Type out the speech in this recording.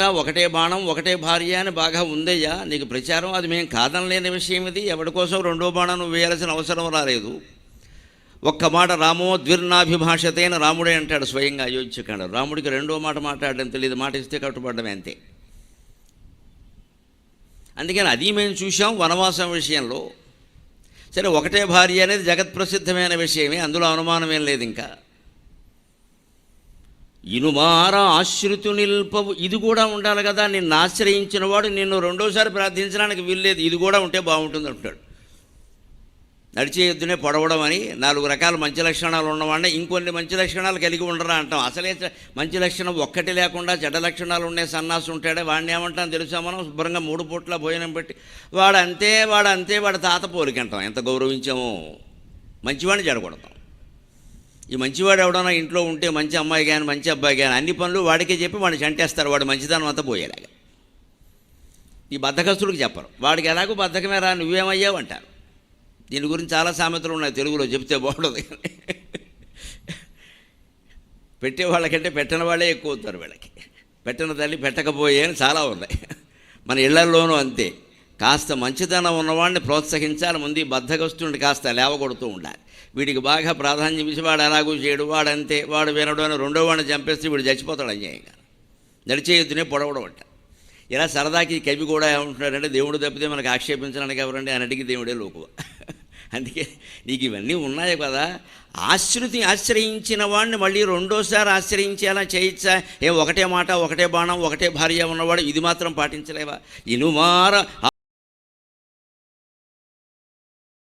ఒకటే బాణం ఒకటే భార్య అని బాగా ఉందయ్యా. నీకు ప్రచారం అది మేము కాదనలేని విషయం ఇది. ఎవరి కోసం రెండో బాణం నువ్వు వేయాల్సిన అవసరం రాలేదు. ఒక్క మాట రామో ద్విర్ణాభిభాషతైన రాముడే అంటాడు స్వయంగా అయోధ్యకాడు రాముడికి రెండో మాట మాట్లాడడం తెలియదు. మాట ఇస్తే కట్టుబడమే అంతే. అందుకని అది మేము చూసాం వనవాసం విషయంలో. సరే ఒకటే భార్య అనేది జగత్ప్రసిద్ధమైన విషయమే. అందులో అనుమానమేం లేదు ఇంకా. ఇనుమార ఆశ్రితు నిల్పవు. ఇది కూడా ఉండాలి కదా. నిన్ను ఆశ్రయించిన వాడు నిన్ను రెండోసారి ప్రార్థించడానికి వీల్లేదు. ఇది కూడా ఉంటే బాగుంటుంది అంటాడు. నడిచే ఎద్దునే పొడవడం అని నాలుగు రకాల మంచి లక్షణాలు ఉన్నవాడిని ఇంకొన్ని మంచి లక్షణాలు కలిగి ఉండరా అంటాం. అసలే మంచి లక్షణం ఒక్కటి లేకుండా చెడ్డ లక్షణాలు ఉండే సన్నాసు ఉంటాడే. వాడిని ఏమంటాం తెలుసా మనం? శుభ్రంగా మూడు పూట్ల భోజనం పెట్టి వాడు అంతే వాడు అంతే వాడు తాత పోలికంటాం. ఎంత గౌరవించామో. మంచివాడిని జడగొడతాం ఈ మంచివాడు ఎవడన్నా ఇంట్లో ఉంటే మంచి అమ్మాయి కానీ మంచి అబ్బాయి కానీ అన్ని పనులు వాడికే చెప్పి వాడిని చంటేస్తారు. వాడు మంచిదనం అంతా పోయేలాగా. ఈ బద్ధకస్తుడికి చెప్పరు. వాడికి ఎలాగో బద్ధకమే రా నువ్వేమయ్యావు అంటారు. దీని గురించి చాలా సామెతలు ఉన్నాయి తెలుగులో చెప్తే బాగుండదు. కానీ పెట్టే వాళ్ళకంటే పెట్టని వాళ్ళే ఎక్కువ అవుతారు వీళ్ళకి. పెట్టిన తల్లి పెట్టకపోయే అని చాలా ఉన్నాయి. మన ఇళ్ళలోనూ అంతే. కాస్త మంచితనం ఉన్నవాడిని ప్రోత్సహించాలి ముందు ఈ కాస్త లేవగొడుతూ ఉండాలి. వీడికి బాగా ప్రాధాన్యం ఇచ్చి వాడు ఎలాగూ చేయడు వాడు అంతే వాడు వినడు అని రెండో వాడిని చంపేస్తే వీడు చచ్చిపోతాడు అన్యాయంగా. నడిచే ఎద్దునే పొడవడం అంట. ఇలా సరదాకి కవి కూడా ఏమంటున్నాడంటే దేవుడు తప్పితే మనకు ఆక్షేపించడానికి ఎవరండి? అన్నిటికీ దేవుడే లోకువ. అందుకే నీకు ఇవన్నీ ఉన్నాయి కదా. ఆశ్రుతి ఆశ్రయించిన వాడిని మళ్ళీ రెండోసారి ఆశ్రయించేలా చేయొచ్చా? ఏ ఒకటే మాట ఒకటే బాణం ఒకటే భార్య ఉన్నవాడు ఇది మాత్రం పాటించలేవా? ఇనుమార